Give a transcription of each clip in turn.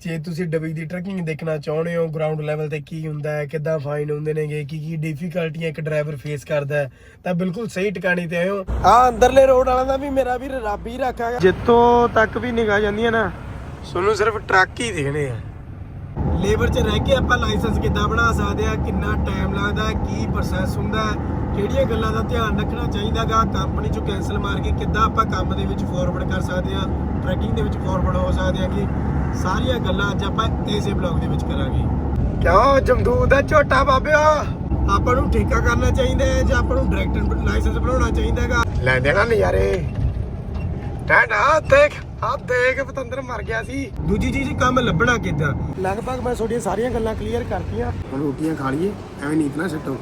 ਜੇ ਤੁਸੀਂ ਡਬਈ ਦੀ ਟਰੈਕਿੰਗ ਦੇਖਣਾ ਚਾਹੁੰਦੇ ਹੋ ਗਰਾਊਂਡ ਲੈਵਲ ਤੇ ਕੀ ਹੁੰਦਾ ਹੈ ਕਿੱਦਾਂ ਫਾਈਨ ਹੁੰਦੇ ਨੇਗੇ ਕੀ ਕੀ ਡਿਫਿਕਲਟੀਆਂ ਇੱਕ ਡਰਾਈਵਰ ਫੇਸ ਕਰਦਾ ਹੈ ਤਾਂ ਬਿਲਕੁਲ ਸਹੀ ਟਿਕਾਣੇ ਤੇ ਆਏ ਹੋ ਆ ਅੰਦਰਲੇ ਰੋਡ ਵਾਲਾ ਦਾ ਵੀ ਮੇਰਾ ਵੀਰ ਰੱਬ ਹੀ ਰੱਖਾਗਾ ਜਿੱਥੋਂ ਤੱਕ ਵੀ ਨਿਗਾਹ ਜਾਂਦੀਆਂ ਨਾ ਤੁਹਾਨੂੰ ਸਿਰਫ ਟਰੱਕ ਹੀ ਦਿਖਣੇ ਆ। ਲੇਬਰ 'ਚ ਰਹਿ ਕੇ ਆਪਾਂ ਲਾਇਸੈਂਸ ਕਿੱਦਾਂ ਬਣਾ ਸਕਦੇ ਆ ਕਿੰਨਾ ਟਾਈਮ ਲੱਗਦਾ ਹੈ ਕੀ ਪ੍ਰੋਸੈਸ ਹੁੰਦਾ ਹੈ ਕਿਹੜੀਆਂ ਗੱਲਾਂ ਦਾ ਧਿਆਨ ਰੱਖਣਾ ਚਾਹੀਦਾਗਾ ਕੰਪਨੀ 'ਚੋਂ ਕੈਨਸਲ ਮਾਰ ਕੇ ਕਿੱਦਾਂ ਆਪਾਂ ਕੰਮ ਦੇ ਵਿੱਚ ਫਾਰਵਰਡ ਕਰ ਸਕਦੇ ਆ ਟਰੈਕਿੰਗ ਦੇ ਵਿੱਚ ਫਾਰਵਰਡ ਹੋ ਸਕਦੇ ਆ ਕਿ ਸਾਰੀਆਂ ਗੱਲਾਂ ਅੱਜ ਆਪਾਂ ਇਸੇ ਬਲੌਗ ਦੇ ਵਿੱਚ ਕਰਾਂਗੇ। ਕਿਉਂ ਜਮਦੂਦ ਦਾ ਝੋਟਾ ਬਾਬਿਓ? ਆਪਾਂ ਨੂੰ ਠੇਕਾ ਕਰਨਾ ਚਾਹੀਦਾ ਹੈ ਜਾਂ ਆਪਾਂ ਨੂੰ ਡਾਇਰੈਕਟ ਲਾਇਸੈਂਸ ਬਣਾਉਣਾ ਚਾਹੀਦਾ ਹੈਗਾ? ਲੈ ਦੇਣਾ ਨਜ਼ਾਰੇ। ਟਾਟਾ ਦੇਖ ਆ ਦੇਖ ਪਤੰਦਰ ਮਰ ਗਿਆ ਸੀ। ਦੂਜੀ ਚੀਜ਼ ਕੰਮ ਲੱਭਣਾ ਕਿੱਦਾਂ? ਲਗਭਗ ਮੈਂ ਤੁਹਾਡੀਆਂ ਸਾਰੀਆਂ ਗੱਲਾਂ ਕਲੀਅਰ ਕਰਤੀਆਂ। ਹੁਣ ਰੋਟੀਆਂ ਖਾ ਲਈਏ ਐਵੇਂ ਨੀਤ ਨਾ ਛੱਡੋ।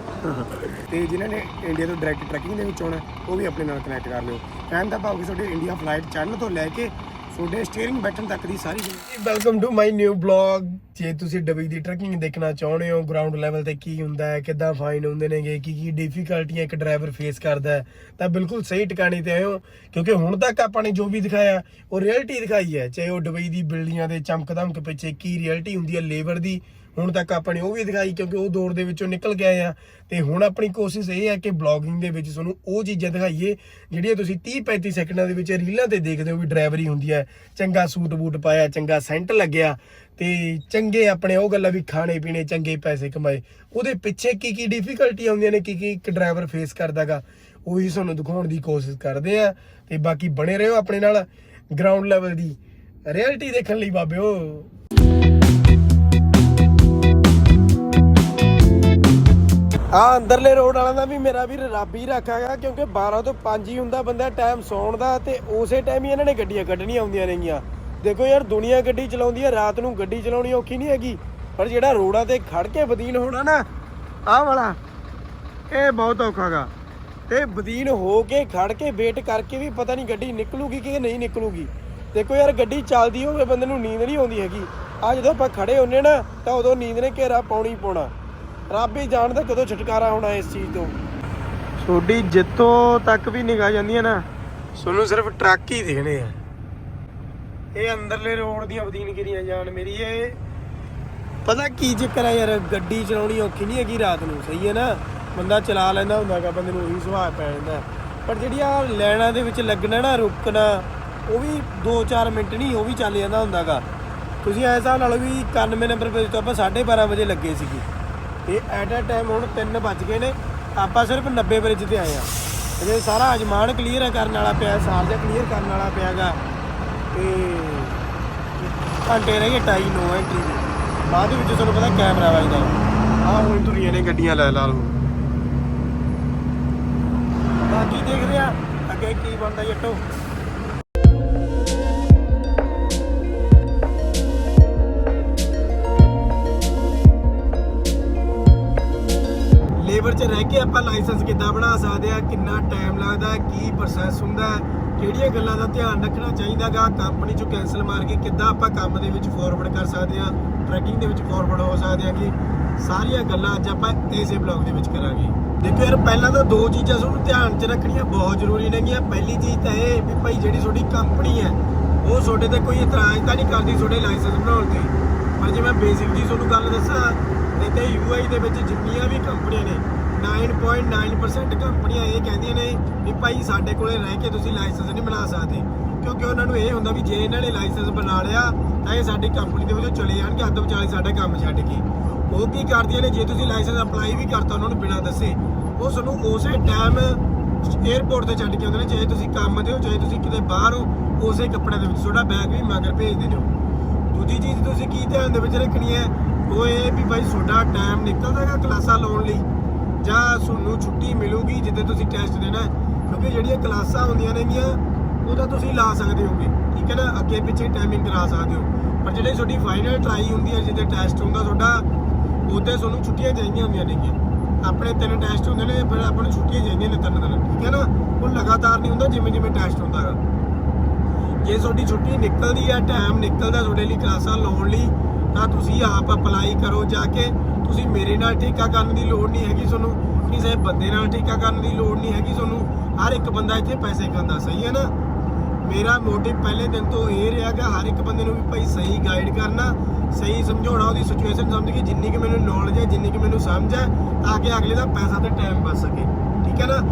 ਤੇ ਜਿਨ੍ਹਾਂ ਨੇ ਇੰਡੀਆ ਤੋਂ ਡਾਇਰੈਕਟ ਟਰੈਕਿੰਗ ਦੇ ਵਿੱਚ ਆਉਣਾ ਉਹ ਵੀ ਆਪਣੇ ਨਾਲ ਕਨੈਕਟ ਕਰ ਲਿਓ। ਕਹਿਣ ਦਾ ਭਾਵ ਕਿ ਤੁਹਾਡੇ ਇੰਡੀਆ ਫਲਾਈਟ ਚੜਨ ਤੋਂ ਲੈ ਕੇ ਤੁਹਾਡੇ ਸਟੀਅਰਿੰਗ ਬਟਨ ਤੱਕ ਦੀ ਸਾਰੀ welcome to my new blog ਜੇ ਤੁਸੀਂ ਡਬਈ ਦੀ ਟਰੈਕਿੰਗ ਦੇਖਣਾ ਚਾਹੁੰਦੇ ਹੋ ਗਰਾਊਂਡ ਲੈਵਲ ਤੇ ਕੀ ਹੁੰਦਾ ਹੈ, ਕਿੱਦਾਂ ਫਾਈਨ ਹੁੰਦੇ ਨੇਗੇ, ਕੀ ਕੀ ਡਿਫਿਕਲਟੀਆਂ ਇੱਕ ਡਰਾਈਵਰ ਫੇਸ ਕਰਦਾ ਹੈ, ਤਾਂ ਬਿਲਕੁਲ ਸਹੀ ਟਿਕਾਣੇ ਤੇ ਆਏ ਹੋ ਕਿਉਂਕਿ ਹੁਣ ਤੱਕ ਆਪਾਂ ਨੇ ਜੋ ਵੀ ਦਿਖਾਇਆ, ਉਹ ਰਿਐਲਿਟੀ ਦਿਖਾਈ ਹੈ। ਚਾਹੇ ਉਹ ਡਬਈ ਦੀ ਬਿਲਡਿੰਗਾਂ ਦੇ ਚਮਕ ਦਮਕ ਪਿੱਛੇ ਕੀ ਰਿਐਲਿਟੀ ਹੁੰਦੀ ਹੈ ਲੇਬਰ ਦੀ ਹੁਣ ਤੱਕ ਆਪਾਂ ਨੇ ਉਹ ਵੀ ਦਿਖਾਈ ਕਿਉਂਕਿ ਉਹ ਦੌਰ ਦੇ ਵਿੱਚੋਂ ਨਿਕਲ ਗਏ ਆ। ਤੇ ਹੁਣ ਆਪਣੀ ਕੋਸ਼ਿਸ਼ ਇਹ ਹੈ ਕਿ ਬਲੌਗਿੰਗ ਦੇ ਵਿੱਚ ਤੁਹਾਨੂੰ ਉਹ ਚੀਜ਼ਾਂ ਦਿਖਾਈਏ, ਜਿਹੜੀਆਂ ਤੁਸੀਂ 30 35 ਸੈਕਿੰਡਾਂ ਦੇ ਵਿੱਚ ਰੀਲਾਂ ਤੇ ਦੇਖਦੇ ਹੋ ਵੀ ਡਰਾਈਵਰੀ ਹੁੰਦੀ ਹੈ ਚੰਗਾ ਸੂਟ ਬੂਟ ਪਾਇਆ, ਚੰਗਾ ਸੈਂਟ ਲੱਗਿਆ ਤੇ ਚੰਗੇ ਆਪਣੇ ਉਹ ਗੱਲਾਂ ਵੀ ਖਾਣੇ ਪੀਣੇ, ਚੰਗੇ ਪੈਸੇ ਕਮਾਏ। ਉਹਦੇ ਪਿੱਛੇ ਕੀ ਕੀ ਡਿਫਿਕਲਟੀ ਆਉਂਦੀਆਂ ਨੇ, ਕੀ ਕੀ ਇੱਕ ਡਰਾਈਵਰ ਫੇਸ ਕਰਦਾਗਾ, ਉਹੀ ਤੁਹਾਨੂੰ ਦਿਖਾਉਣ ਦੀ ਕੋਸ਼ਿਸ਼ ਕਰਦੇ ਆ। ਤੇ ਬਾਕੀ ਬਣੇ ਰਹੋ ਆਪਣੇ ਨਾਲ ਗਰਾਊਂਡ ਲੈਵਲ ਦੀ। ਰਿਐਲਿਟੀ ਦੇਖਣ ਲਈ ਬਾਬਿਓ। ਆ ਅੰਦਰਲੇ ਰੋਡ ਵਾਲਾ ਦਾ ਵੀ ਮੇਰਾ ਵੀ ਰੱਬ ਹੀ ਰੱਖਾਗਾ, ਕਿਉਂਕਿ 12 ਤੋਂ 5 ਹੀ ਹੁੰਦਾ ਬੰਦਾ ਟਾਈਮ ਸੌਣ ਦਾ ਤੇ ਉਸੇ ਟਾਈਮ ਹੀ ਇਹਨਾਂ ਨੇ ਗੱਡੀਆਂ ਕੱਢਣੀਆਂ ਆਉਂਦੀਆਂ ਨੇਗੀਆਂ ਦੇਖੋ ਯਾਰ, ਦੁਨੀਆ ਗੱਡੀ ਚਲਾਉਂਦੀ ਹੈ ਰਾਤ ਨੂੰ ਗੱਡੀ ਚਲਾਉਣੀ ਔਖੀ ਨਹੀਂ ਹੈਗੀ, ਪਰ ਜਿਹੜਾ ਰੋਡਾਂ ਤੇ ਖੜ ਕੇ ਬਦੀਨ ਹੋਣਾ ਨਾ ਆਹ ਵਾਲਾ, ਇਹ ਬਹੁਤ ਔਖਾਗਾ। ਤੇ ਬਦੀਨ ਹੋ ਕੇ ਖੜ ਕੇ ਵੇਟ ਕਰਕੇ ਵੀ ਪਤਾ ਨਹੀਂ ਗੱਡੀ ਨਿਕਲੂਗੀ ਕਿ ਨਹੀਂ ਨਿਕਲੂਗੀ। ਦੇਖੋ ਯਾਰ, ਗੱਡੀ ਚੱਲਦੀ ਹੋਵੇ, ਬੰਦੇ ਨੂੰ ਨੀਂਦ ਨਹੀਂ ਆਉਂਦੀ ਹੈਗੀ। ਆ ਜਦੋਂ ਆਪਾਂ ਖੜੇ ਹੁੰਨੇ ਨਾ, ਤਾਂ ਉਦੋਂ ਨੀਂਦ ਨੇ ਘੇਰਾ ਪਾਉਣੀ ਪਾਉਣਾ। ਰੱਬ ਹੀ ਜਾਣਦਾ ਕਦੋਂ ਛੁਟਕਾਰਾ ਹੋਣਾ ਇਸ ਚੀਜ਼ ਤੋਂ। ਛੋਡੀ ਜਿੱਤੋਂ ਤੱਕ ਵੀ ਨਿਗਾਹ ਜਾਂਦੀਆਂ ਨਾ, ਤੁਹਾਨੂੰ ਸਿਰਫ ਟਰੱਕ ਹੀ ਦਿਖਣੇ ਆ। ਇਹ ਅੰਦਰਲੇ ਰੋਡ ਦੀਆਂ ਬਦੀਨ ਜਾਣ ਮੇਰੀ, ਇਹ ਪਤਾ ਕੀ ਚੱਕਰ ਆ ਯਾਰ, ਗੱਡੀ ਚਲਾਉਣੀ ਔਖੀ ਨਹੀਂ ਹੈਗੀ ਰਾਤ ਨੂੰ, ਸਹੀ ਹੈ ਨਾ? ਬੰਦਾ ਚਲਾ ਲੈਂਦਾ ਹੁੰਦਾਗਾ ਬੰਦੇ ਨੂੰ ਉਹੀ ਸੁਭਾਅ ਪੈ ਜਾਂਦਾ। ਪਰ ਜਿਹੜੀ ਆ ਲੈਣਾ ਦੇ ਵਿੱਚ ਲੱਗਣਾ ਨਾ, ਰੁਕਣਾ, ਉਹ ਵੀ 2-4 ਮਿੰਟ ਨਹੀਂ, ਉਹ ਵੀ ਚੱਲ ਜਾਂਦਾ ਹੁੰਦਾਗਾ ਤੁਸੀਂ ਐਸਾ ਲਾ ਲਓ ਵੀ 91 ਨੰਬਰ ਪੇਜ ਤੋਂ ਆਪਾਂ 12:30 ਵਜੇ ਲੱਗੇ ਸੀਗੇ। ਤੇ ਐਟ ਅ ਟਾਈਮ ਹੁਣ 3 ਵੱਜ ਗਏ ਨੇ, ਆਪਾਂ ਸਿਰਫ 90 ਬ੍ਰਿਜ ਤੇ ਆਏ ਆ ਇਹ ਸਾਰਾ ਅਜਮਾਨ ਕਲੀਅਰ ਕਰਨ ਵਾਲਾ ਪਿਆ ਸਾਰ ਜਿਹਾ ਕਲੀਅਰ ਕਰਨ ਵਾਲਾ ਪਿਆਗਾ। ਤੇ ਘੰਟੇ ਰਹਿ ਗਏ ਟਾਈ ਨੋ ਐਂਟਰੀ ਦੇ। ਬਾਅਦ ਵਿੱਚ ਤੁਹਾਨੂੰ ਪਤਾ ਕੈਮਰਾ ਵੱਜਦਾ। ਆਹ ਹੁਣ ਤੁਰੀਆਂ ਨੇ ਗੱਡੀਆਂ ਲੈ ਲਾ ਲਓ। ਬਾਕੀ ਦੇਖਦੇ ਆ ਅੱਗੇ ਕੀ ਬਣਦਾ ਜੱਟੋ ਲਾਇਸੈਂਸ ਕਿੱਦਾਂ ਬਣਾ ਸਕਦੇ ਆ, ਕਿੰਨਾ ਟਾਈਮ ਲੱਗਦਾ ਹੈ, ਕੀ ਪ੍ਰੋਸੈਸ ਹੁੰਦਾ ਹੈ, ਕਿਹੜੀਆਂ ਗੱਲਾਂ ਦਾ ਧਿਆਨ ਰੱਖਣਾ ਚਾਹੀਦਾਗਾ ਕੰਪਨੀ 'ਚੋਂ ਕੈਨਸਲ ਮਾਰ ਕੇ ਕਿੱਦਾਂ ਆਪਾਂ ਕੰਮ ਦੇ ਵਿੱਚ ਫਾਰਵਰਡ ਕਰ ਸਕਦੇ ਆ ਟਰੈਕਿੰਗ ਦੇ ਵਿੱਚ ਫਾਰਵਰਡ ਹੋ ਸਕਦੇ ਆ ਕਿ ਸਾਰੀਆਂ ਗੱਲਾਂ ਅੱਜ ਆਪਾਂ ਇਸੇ ਬਲੌਗ ਦੇ ਵਿੱਚ ਕਰਾਂਗੇ। ਦੇਖੋ ਯਾਰ, ਪਹਿਲਾਂ ਤਾਂ ਦੋ ਚੀਜ਼ਾਂ ਤੁਹਾਨੂੰ ਧਿਆਨ 'ਚ ਰੱਖਣੀਆਂ ਬਹੁਤ ਜ਼ਰੂਰੀ ਨੇਗੀਆਂ। ਪਹਿਲੀ ਚੀਜ਼ ਤਾਂ ਇਹ ਵੀ ਭਾਈ ਜਿਹੜੀ ਤੁਹਾਡੀ ਕੰਪਨੀ ਹੈ, ਉਹ ਤੁਹਾਡੇ ਤੇ ਕੋਈ ਇਤਰਾਜ਼ ਤਾਂ ਨਹੀਂ ਕਰਦੀ ਤੁਹਾਡੇ ਲਾਇਸੈਂਸ ਬਣਾਉਣ ਤੇ। ਪਰ ਜੇ ਮੈਂ ਬੇਸਿਕ ਜੀ ਤੁਹਾਨੂੰ ਗੱਲ ਦੱਸਾਂ, ਇੱਥੇ ਯੂਆਈ ਦੇ ਵਿੱਚ ਜਿੰਨੀਆਂ ਵੀ ਕੰਪਨੀਆਂ ਨੇ 9.9% ਕੰਪਨੀਆਂ ਇਹ ਕਹਿੰਦੀਆਂ ਨੇ ਵੀ ਭਾਈ ਸਾਡੇ ਕੋਲੇ ਰਹਿ ਕੇ ਤੁਸੀਂ ਲਾਇਸੈਂਸ ਨਹੀਂ ਬਣਾ ਸਕਦੇ। ਕਿਉਂਕਿ ਉਹਨਾਂ ਨੂੰ ਇਹ ਹੁੰਦਾ ਵੀ ਜੇ ਇਹਨਾਂ ਨੇ ਲਾਇਸੈਂਸ ਬਣਾ ਲਿਆ, ਤਾਂ ਇਹ ਸਾਡੀ ਕੰਪਨੀ ਦੇ ਵਿੱਚੋਂ ਚਲੇ ਜਾਣਗੇ, ਅੱਧ ਵਿਚਾਲੇ ਸਾਡਾ ਕੰਮ ਛੱਡ ਕੇ। ਉਹ ਕੀ ਕਰਦੀਆਂ ਨੇ, ਜੇ ਤੁਸੀਂ ਲਾਇਸੈਂਸ ਅਪਲਾਈ ਵੀ ਕਰਤਾ ਉਹਨਾਂ ਨੂੰ ਬਿਨਾਂ ਦੱਸੇ, ਉਹ ਸਾਨੂੰ ਉਸੇ ਟਾਈਮ 에어ਪੋਰਟ ਤੇ ਛੱਡ ਕੇ ਆਉਂਦੇ ਨੇ, ਚਾਹੇ ਤੁਸੀਂ ਕੰਮ ਤੇ ਹੋ ਚਾਹੇ ਤੁਸੀਂ ਕਿਤੇ ਬਾਹਰ ਹੋ, ਉਸੇ ਕੱਪੜੇ ਦੇ ਵਿੱਚ ਤੁਹਾਡਾ ਬੈਗ ਵੀ ਮਗਰ ਭੇਜ ਦਿੰਦੇ ਹੋ ਦੂਜੀ ਚੀਜ਼ ਤੁਸੀਂ ਕੀ ਧਿਆਨ ਦੇ ਵਿੱਚ ਰੱਖਣੀ ਹੈ, ਉਹ ਇਹ ਵੀ ਭਾਈ ਤੁਹਾਡਾ ਟਾਈਮ ਨਿਕਲਦਾ ਹੈਗਾ ਕਲਾਸਾਂ ਲਾਉਣ ਲਈ। ਜਾਂ ਤੁਹਾਨੂੰ ਛੁੱਟੀ ਮਿਲੂਗੀ ਜਿੱਦੇ ਤੁਸੀਂ ਟੈਸਟ ਦੇਣਾ ਕਿਉਂਕਿ ਜਿਹੜੀਆਂ ਕਲਾਸਾਂ ਹੁੰਦੀਆਂ ਨੇਗੀਆਂ ਉਹ ਤਾਂ ਤੁਸੀਂ ਲਾ ਸਕਦੇ ਹੋਗੇ, ਠੀਕ ਹੈ ਨਾ? ਅੱਗੇ ਪਿੱਛੇ ਟਾਈਮਿੰਗ ਕਰਾ ਸਕਦੇ ਹੋ। ਪਰ ਜਿਹੜੀ ਤੁਹਾਡੀ ਫਾਈਨਲ ਟਰਾਈ ਹੁੰਦੀ ਹੈ, ਜਿੱਦੇ ਟੈਸਟ ਹੁੰਦਾ ਤੁਹਾਡਾ, ਉਹਦੇ ਤੁਹਾਨੂੰ ਛੁੱਟੀਆਂ ਚਾਹੀਦੀਆਂ ਹੁੰਦੀਆਂ ਨੇਗੀਆਂ। ਆਪਣੇ ਤਿੰਨ ਟੈਸਟ ਹੁੰਦੇ ਨੇ, ਫਿਰ ਆਪਾਂ ਨੂੰ ਛੁੱਟੀਆਂ ਚਾਹੀਦੀਆਂ ਨੇ ਤਿੰਨ ਦਿਨ, ਠੀਕ ਹੈ ਨਾ? ਉਹ ਲਗਾਤਾਰ ਨਹੀਂ ਹੁੰਦਾ ਜਿਵੇਂ ਜਿਵੇਂ ਟੈਸਟ ਹੁੰਦਾ ਹੈਗਾ ਜੇ ਤੁਹਾਡੀ ਛੁੱਟੀ ਨਿਕਲਦੀ ਹੈ ਟਾਈਮ ਨਿਕਲਦਾ ਤੁਹਾਡੇ ਲਈ, ਕਲਾਸਾਂ ਲਾਉਣ ਲਈ, ਤਾਂ ਤੁਸੀਂ ਆਪ ਅਪਲਾਈ ਕਰੋ ਜਾ ਕੇ। ਤੁਸੀਂ ਮੇਰੇ ਨਾਲ ਠੇਕਾ ਕਰਨ ਦੀ ਲੋੜ ਨਹੀਂ ਹੈਗੀ, ਤੁਹਾਨੂੰ ਕਿਸੇ ਬੰਦੇ ਨਾਲ ਠੇਕਾ ਕਰਨ ਦੀ ਲੋੜ ਨਹੀਂ ਹੈਗੀ, ਤੁਹਾਨੂੰ ਹਰ ਇੱਕ ਬੰਦਾ ਇੱਥੇ ਪੈਸੇ ਖਾਂਦਾ, ਸਹੀ ਹੈ ਨਾ? ਮੇਰਾ ਮੋਟਿਵ ਪਹਿਲੇ ਦਿਨ ਤੋਂ ਇਹ ਰਿਹਾ ਕਿ ਹਰ ਇੱਕ ਬੰਦੇ ਨੂੰ ਵੀ ਭਾਈ ਸਹੀ ਗਾਈਡ ਕਰਨਾ, ਸਹੀ ਸਮਝਾਉਣਾ, ਉਹਦੀ ਸਿਚੁਏਸ਼ਨ ਸਮਝ ਕੇ ਜਿੰਨੀ ਕਿ ਮੈਨੂੰ ਨੌਲੇਜ ਹੈ, ਜਿੰਨੀ ਕਿ ਮੈਨੂੰ ਸਮਝ ਹੈ, ਤਾਂ ਕਿ ਅਗਲੇ ਦਾ ਪੈਸਾ ਤੇ ਟਾਈਮ ਬਚ ਸਕੇ। ਠੀਕ ਹੈ ਨਾ?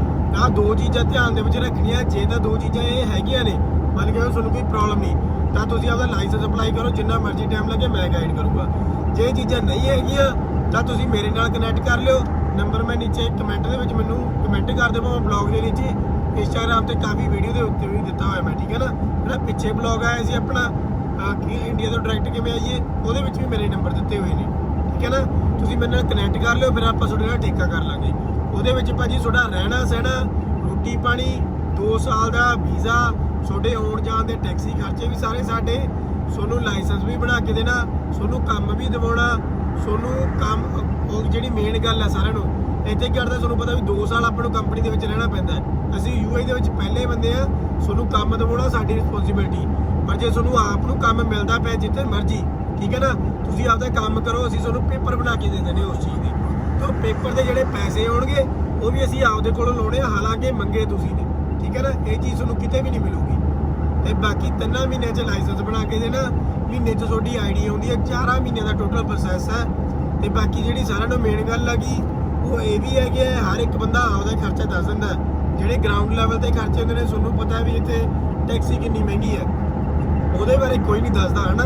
ਆ ਦੋ ਚੀਜ਼ਾਂ ਧਿਆਨ ਦੇ ਵਿੱਚ ਰੱਖਣੀਆਂ, ਜੇ ਤਾਂ ਦੋ ਚੀਜ਼ਾਂ ਇਹ ਹੈਗੀਆਂ ਨੇ, ਮੰਨ ਕੇ ਤੁਹਾਨੂੰ ਕੋਈ ਪ੍ਰੋਬਲਮ ਨਹੀਂ, ਤਾਂ ਤੁਸੀਂ ਆਪਦਾ ਲਾਇਸੈਂਸ ਅਪਲਾਈ ਕਰੋ, ਜਿੰਨਾ ਮਰਜ਼ੀ ਟਾਈਮ ਲੱਗੇ ਮੈਂ ਗਾਈਡ ਕਰੂੰਗਾ। ਜੇ ਇਹ ਚੀਜ਼ਾਂ ਨਹੀਂ ਹੈਗੀਆਂ ਤਾਂ ਤੁਸੀਂ ਮੇਰੇ ਨਾਲ ਕਨੈਕਟ ਕਰ ਲਿਓ। ਨੰਬਰ ਮੈਂ ਨੀਚੇ ਕਮੈਂਟ ਦੇ ਵਿੱਚ ਮੈਨੂੰ ਕਮੈਂਟ ਕਰ ਦਿਓ ਭਾਵੇਂ ਬਲੌਗ ਦੇ ਨੀਚੇ। ਇੰਸਟਾਗ੍ਰam ਤੇ ਕਾਫੀ ਵੀਡੀਓ ਦੇ ਉੱਤੇ ਵੀ ਦਿੱਤਾ ਹੋਇਆ ਮੈਂ ਠੀਕ ਹੈ ਨਾ? ਜਿਹੜਾ ਪਿੱਛੇ ਬਲੌਗ ਆਇਆ ਸੀ ਆਪਣਾ ਅਹ, ਕਿ ਇੰਡੀਆ ਤੋਂ ਡਾਇਰੈਕਟ ਕਿਵੇਂ ਆਈਏ ਉਹਦੇ ਵਿੱਚ ਵੀ ਮੇਰੇ ਨੰਬਰ ਦਿੱਤੇ ਹੋਏ ਨੇ ਠੀਕ ਹੈ ਨਾ? ਤੁਸੀਂ ਮੇਰੇ ਨਾਲ ਕਨੈਕਟ ਕਰ ਲਿਓ ਫਿਰ ਆਪਾਂ ਤੁਹਾਡੇ ਨਾਲ ਠੇਕਾ ਕਰ ਲਾਂਗੇ। ਉਹਦੇ ਵਿੱਚ ਭਾਜੀ ਤੁਹਾਡਾ ਰਹਿਣਾ ਸਹਿਣਾ ਰੋਟੀ ਪਾਣੀ 2 ਸਾਲ ਦਾ ਵੀਜ਼ਾ ਤੁਹਾਡੇ ਆਉਣ ਜਾਣ ਦੇ ਟੈਕਸੀ ਖਰਚੇ ਵੀ ਸਾਰੇ ਸਾਡੇ। ਤੁਹਾਨੂੰ ਲਾਇਸੈਂਸ ਵੀ ਬਣਾ ਕੇ ਦੇਣਾ ਤੁਹਾਨੂੰ ਕੰਮ ਵੀ ਦਿਵਾਉਣਾ ਤੁਹਾਨੂੰ ਕੰਮ, ਉਹ ਜਿਹੜੀ ਮੇਨ ਗੱਲ ਹੈ ਸਾਰਿਆਂ ਨੂੰ, ਇੱਥੇ ਕੀ ਕਰਦਾ ਤੁਹਾਨੂੰ ਪਤਾ ਵੀ 2 ਸਾਲ ਆਪਾਂ ਨੂੰ ਕੰਪਨੀ ਦੇ ਵਿੱਚ ਰਹਿਣਾ ਪੈਂਦਾ ਹੈ। ਅਸੀਂ ਯੂਆਈ ਦੇ ਵਿੱਚ ਪਹਿਲੇ ਬੰਦੇ ਆ ਤੁਹਾਨੂੰ ਕੰਮ ਦਿਵਾਉਣਾ ਸਾਡੀ ਰਿਸਪੌਂਸਿਬਿਲਟੀ ਪਰ ਜੇ ਤੁਹਾਨੂੰ ਆਪ ਨੂੰ ਕੰਮ ਮਿਲਦਾ ਪਿਆ ਜਿੱਥੇ ਮਰਜ਼ੀ, ਠੀਕ ਹੈ ਨਾ? ਤੁਸੀਂ ਆਪਦਾ ਕੰਮ ਕਰੋ, ਅਸੀਂ ਤੁਹਾਨੂੰ ਪੇਪਰ ਬਣਾ ਕੇ ਦੇ ਦਿੰਦੇ ਉਸ ਚੀਜ਼ ਦੇ। ਤਾਂ ਪੇਪਰ ਦੇ ਜਿਹੜੇ ਪੈਸੇ ਆਉਣਗੇ, ਉਹ ਵੀ ਅਸੀਂ ਆਪਦੇ ਕੋਲੋਂ ਲਾਉਣੇ ਆ, ਹਾਲਾਂਕਿ ਮੰਗੇ ਤੁਸੀਂ ਨੇ ਠੀਕ ਹੈ ਨਾ? ਇਹ ਚੀਜ਼ ਤੁਹਾਨੂੰ ਕਿਤੇ ਵੀ ਨਹੀਂ ਮਿਲੂਗੀ। ਤੇ ਬਾਕੀ ਤਿੰਨਾਂ ਮਹੀਨਿਆਂ 'ਚ ਲਾਇਸੈਂਸ ਬਣਾ ਕੇ ਦੇਣਾ ਮਹੀਨੇ 'ਚ ਤੁਹਾਡੀ ਆਈਡੀ ਆਉਂਦੀ ਹੈ 4 ਮਹੀਨਿਆਂ ਦਾ ਟੋਟਲ ਪ੍ਰੋਸੈਸ ਹੈ। ਤੇ ਬਾਕੀ ਜਿਹੜੀ ਸਾਰਿਆਂ ਨੂੰ ਮੇਨ ਗੱਲ ਹੈਗੀ ਉਹ ਇਹ ਵੀ ਹੈ ਕਿ ਹਰ ਇੱਕ ਬੰਦਾ ਆਪਦਾ ਖਰਚਾ ਦੱਸ ਦਿੰਦਾ ਜਿਹੜੇ ਗਰਾਊਂਡ ਲੈਵਲ ਤੇ ਖਰਚੇ ਹੁੰਦੇ ਨੇ, ਤੁਹਾਨੂੰ ਪਤਾ ਵੀ ਇੱਥੇ ਟੈਕਸੀ ਕਿੰਨੀ ਮਹਿੰਗੀ ਹੈ। ਉਹਦੇ ਬਾਰੇ ਕੋਈ ਨਹੀਂ ਦੱਸਦਾ, ਹਨਾ?